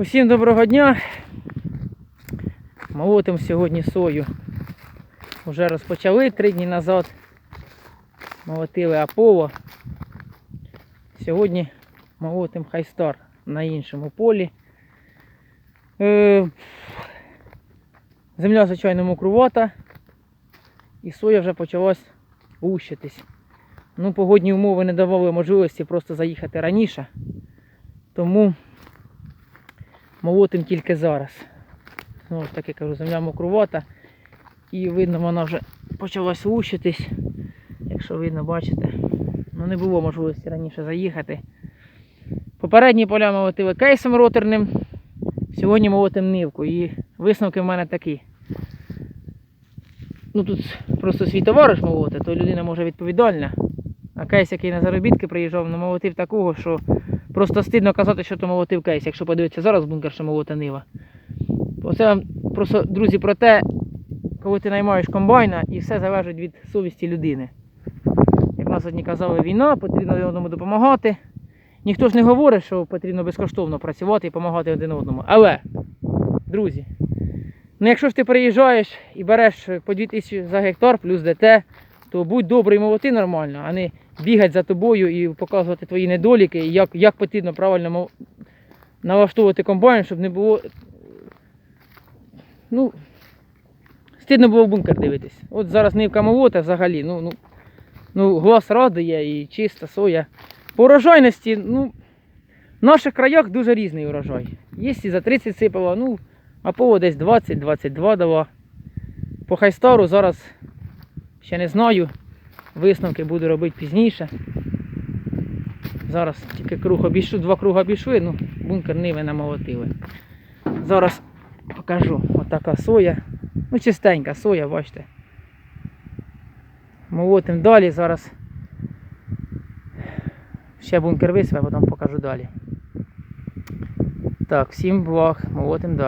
Усім доброго дня. Молотим сьогодні сою. Уже розпочали три дні назад. Молотили Аполло. Сьогодні молотим Хайстар на іншому полі. Е, Земля, звичайно, мокрувата. І соя вже почалась лущитись. Ну, погодні умови не давали можливості просто заїхати раніше. Тому молотим тільки зараз. Знову ж таки кажу, земля мокрувата. І видно, вона вже почалась лущитись. Якщо видно, бачите. Ну не було можливості раніше заїхати. Попередні поля молотили кейсом роторним. Сьогодні молотим нивку. І висновки в мене такі. Ну тут просто свій товариш молоти, то людина може відповідальна. А кейс, який на заробітки приїжджав, намолотив такого, що просто стидно казати, що то молотив кейс, якщо подивитися зараз бункер, що молота нива. Оце вам просто, друзі, про те, коли ти наймаєш комбайна і все залежить від совісті людини. Як нас одні казали, війна, потрібно одному допомагати. Ніхто ж не говорить, що потрібно безкоштовно працювати і допомагати один одному. Але, друзі, ну якщо ж ти приїжджаєш і береш по 2000 за гектар плюс ДТ, то будь добрий і молоти нормально, а не бігати за тобою і показувати твої недоліки, і як, як потрібно правильно мол- налаштовувати комбайн, щоб не було. Ну, стидно було в бункер дивитись. От зараз нивка молота взагалі, ну, ну, ну глаз радує і чиста соя. По урожайності, ну, в наших краях дуже різний урожай. Є і за 30 сипало, ну, а поло десь 20-22 дала. По хайстару зараз ще не знаю. Висновки буду робити пізніше. Зараз тільки круг обійшли, два круги обійшли, ну, бункер ниви намолотили. Зараз покажу. Отака соя. Ну, чистенька соя, бачите. Молотим далі зараз. Ще бункер висве, потім покажу далі. Так, всім благ, молотим далі.